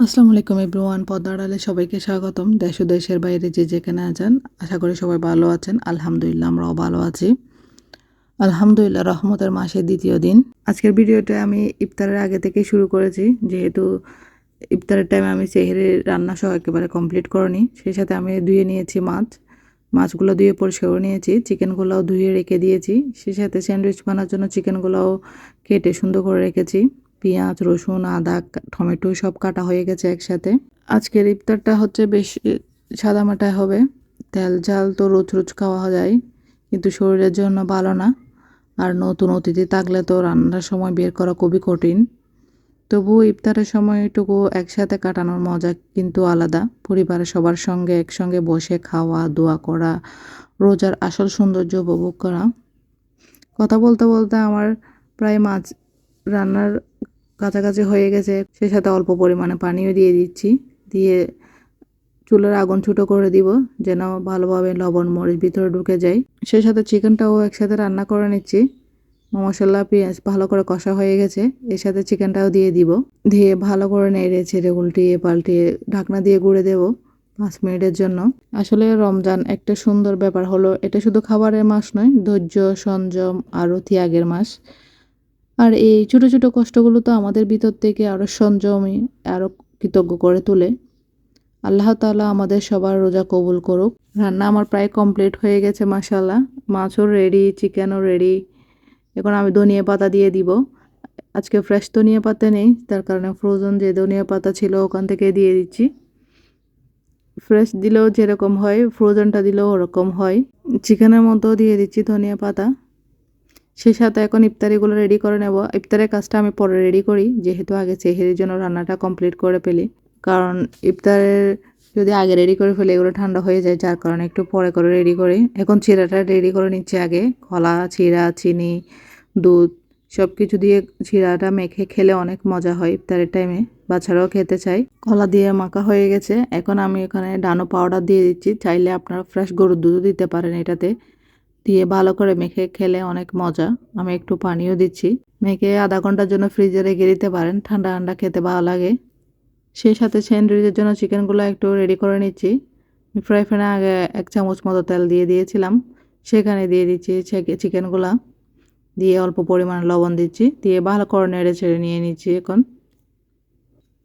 আসসালামু আলাইকুম এভরিওয়ান পদ্মাড়ালে সবাইকে স্বাগতম। দেশ দেশের বাইরে যে যেখানে আছেন, আশা করি সবাই ভালো আছেন। আলহামদুলিল্লাহ, আমরাও ভালো আছি। আলহামদুলিল্লাহ, রহমতের মাসের দ্বিতীয় দিন। আজকের ভিডিওটা আমি ইফতারের আগে থেকেই শুরু করেছি। যেহেতু ইফতারের টাইমে আমি সেহেরের রান্না সহ একেবারে কমপ্লিট করিনি। সেই সাথে আমি ধুয়ে নিয়েছি মাছ। মাছগুলো ধুয়ে পরিষ্কার করে নিয়েছি। চিকেনগুলোও ধুয়ে রেখে দিয়েছি। সেই সাথে স্যান্ডউইচ বানার জন্য চিকেনগুলোও কেটে সুন্দর করে রেখেছি। পেঁয়াজ, রসুন, আদা টমেটো সব কাটা হয়ে গেছে একসাথে। আজকের ইফতারটা হচ্ছে বেশ সাদামাটা হবে। তেল ঝাল তো রোজ রোজ খাওয়া যায়, কিন্তু শরীরের জন্য ভালো না। আর নতুন অতিথি থাকলে তো রান্নার সময় বের করা খুবই কঠিন। তবু ইফতারের সময়টুকু একসাথে কাটানোর মজা কিন্তু আলাদা। পরিবারের সবার সঙ্গে একসঙ্গে বসে খাওয়া, দোয়া করা, রোজার আসল সৌন্দর্য উপভোগ করা। কথা বলতে বলতে আমার প্রায় মাছ রান্নার কাছাকাছি হয়ে গেছে, সে সাথে অল্প পরিমাণে পানিও দিয়ে দিচ্ছি। দিয়ে চুলের আগুন ছোটো করে দিব, যেন ভালোভাবে লবণ মরিচ ভিতরে ঢুকে যায়। সেই সাথে চিকেনটাও একসাথে রান্না করে নিচ্ছি। মশলা, পেঁয়াজ ভালো করে কষা হয়ে গেছে, এর সাথে চিকেনটাও দিয়ে দিব। দিয়ে ভালো করে নেড়ে ছেড়ে উল্টিয়ে পাল্টিয়ে ঢাকনা দিয়ে গুঁড়ে দেব পাঁচ মিনিটের জন্য। আসলে রমজান একটা সুন্দর ব্যাপার হলো, এটা শুধু খাবারের মাস নয়, ধৈর্য, সংযম আরও ত্যাগের মাস। আর এই ছোট ছোট কষ্টগুলো তো আমাদের ভিতর থেকে আরও সংযমী আরও কৃতজ্ঞ করে তোলে। আল্লাহ তালা আমাদের সবার রোজা কবুল করুক। রান্না আমার প্রায় কমপ্লিট হয়ে গেছে মাসাল্লাহ মাছও রেডি চিকেনও রেডি এখন আমি ধনিয়া পাতা দিয়ে দিব। আজকে ফ্রেশ ধনিয়া পাতা নেই, তার কারণে ফ্রোজন যে ধনিয়া পাতা ছিল ওখান থেকে দিয়ে দিচ্ছি। ফ্রেশ দিলেও যেরকম হয় ফ্রোজনটা দিলেও ওরকম হয়। চিকেনের মধ্যেও দিয়ে দিচ্ছি ধনিয়া পাতা। সেই সাথে এখন ইফতারিগুলো রেডি করে নেব। ইফতারের কাজটা আমি পরে রেডি করি, যেহেতু আগে চেহারির জন্য রান্নাটা কমপ্লিট করে ফেলি। কারণ ইফতারের যদি আগে রেডি করে ফেলে, এগুলো ঠান্ডা হয়ে যায়, যার কারণে একটু পরে করে রেডি করি। এখন চিরাটা রেডি করে নিচ্ছে আগে। কলা, চিরা, চিনি, দুধ সব কিছু দিয়ে চিরাটা মেখে খেলে অনেক মজা হয় ইফতারের টাইমে বাচ্চারাও খেতে চাই কলা দিয়ে মাখা হয়ে গেছে। এখন আমি এখানে ডানো পাউডার দিয়ে দিচ্ছি। চাইলে আপনারা ফ্রেশ গরুর দুধও দিতে পারেন এটাতে। দিয়ে ভালো করে মেখে খেলে অনেক মজা। আমি একটু পানিও দিচ্ছি। মেখে আধা ঘণ্টার জন্য ফ্রিজে রেখে দিতে পারেন। ঠান্ডা ঠান্ডা খেতে ভালো লাগে। সেই সাথে স্যান্ডউইচের জন্য চিকেনগুলো একটু রেডি করে নিচ্ছি। ফ্রাই প্যানে আগে এক চামচ মতো তেল দিয়ে দিয়েছিলাম। সেখানে দিয়ে দিচ্ছি চিকেনগুলা। দিয়ে অল্প পরিমাণে লবণ দিচ্ছি। দিয়ে ভালো করে নেড়ে ছেড়ে নিয়ে নিচ্ছি এখন।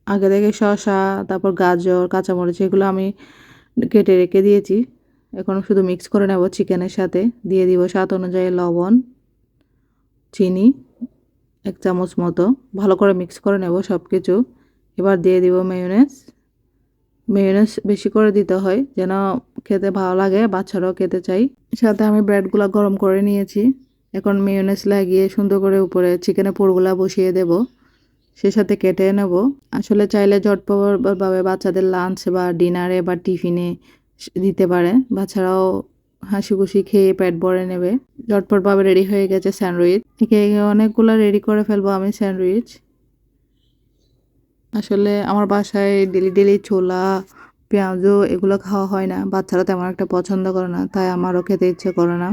আগে থেকে শসা, তারপর গাজর, কাঁচামরিচ, এগুলো আমি কেটে রেখে দিয়েছি। এখন শুধু মিক্স করে নেব চিকেনের সাথে। দিয়ে দিব স্বাদ অনুযায়ী লবণ, চিনি, এক চামচ মতো। ভালো করে মিক্স করে নেব সব কিছু এবার দিয়ে দিব মেয়নেস মেয়নেস বেশি করে দিতে হয়, যেন খেতে ভালো লাগে, বাচ্চারাও খেতে চাই। সাথে আমি ব্রেডগুলো গরম করে নিয়েছি। এখন মেয়নেস লাগিয়ে সুন্দর করে উপরে চিকেনের পোড়গুলা বসিয়ে দেব। সে সাথে কেটে নেব। আসলে চাইলে ঝটপটভাবে বাচ্চাদের লাঞ্চ বা ডিনারে বা টিফিনে দিতে পারে। বাচ্চারাও হাসি খুশি খেয়ে পেট ভরে নেবে। ঝটপটভাবে রেডি হয়ে গেছে স্যান্ডউইচ। একে অনেকগুলো রেডি করে ফেলব আমি স্যান্ডউইচ। আসলে আমার বাসায় ডেলি ডেলি ছোলা, পেঁয়াজও এগুলো খাওয়া হয় না। বাচ্চারা তেমন একটা পছন্দ করে না, তাই আমারও খেতে ইচ্ছে করে না।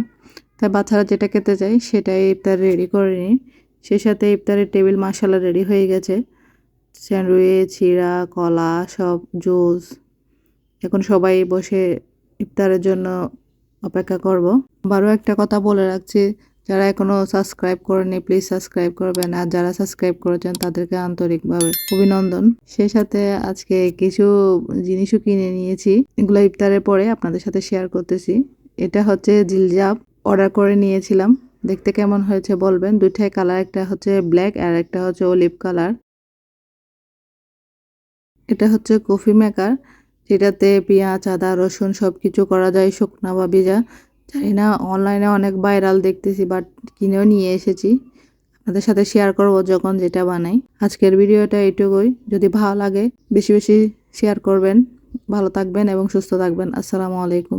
তাই বাচ্চারা যেটা খেতে চায় সেটাই ইফতার রেডি করে নিই। সেই সাথে ইফতারের টেবিল মশালা রেডি হয়ে গেছে। স্যান্ডউইচ চিরা কলা, সব, জুস। এখন সবাই বসে ইফতারের জন্য অপেক্ষা করব। আবারও একটা কথা বলে রাখছি, যারা এখনও সাবস্ক্রাইব করেনি প্লিজ সাবস্ক্রাইব করবেন। আর যারা সাবস্ক্রাইব করেছেন, তাদেরকে আন্তরিকভাবে অভিনন্দন। সেই সাথে আজকে কিছু জিনিসও কিনে নিয়েছি। এগুলো ইফতারের পরে আপনাদের সাথে শেয়ার করতেছি। এটা হচ্ছে জিলজাব। অর্ডার করে নিয়েছিলাম। দেখতে কেমন হয়েছে বলবেন? দুইটাই কালার একটা হচ্ছে ব্ল্যাক আর একটা হচ্ছে অলিভ কালার এটা হচ্ছে কফি মেকার যেটাতে পেঁয়াজ, আদা, রসুন সব কিছু করা যায়, শুকনা বা ভেজা। জানি না অনলাইনে অনেক ভাইরাল দেখতেছি বাট কিনেও নিয়ে এসেছি। আপনাদের সাথে শেয়ার করব যখন যেটা বানাই। আজকের ভিডিওটা এইটুকুই। যদি ভালো লাগে, বেশি বেশি শেয়ার করবেন। ভালো থাকবেন এবং সুস্থ থাকবেন। আসসালামু আলাইকুম।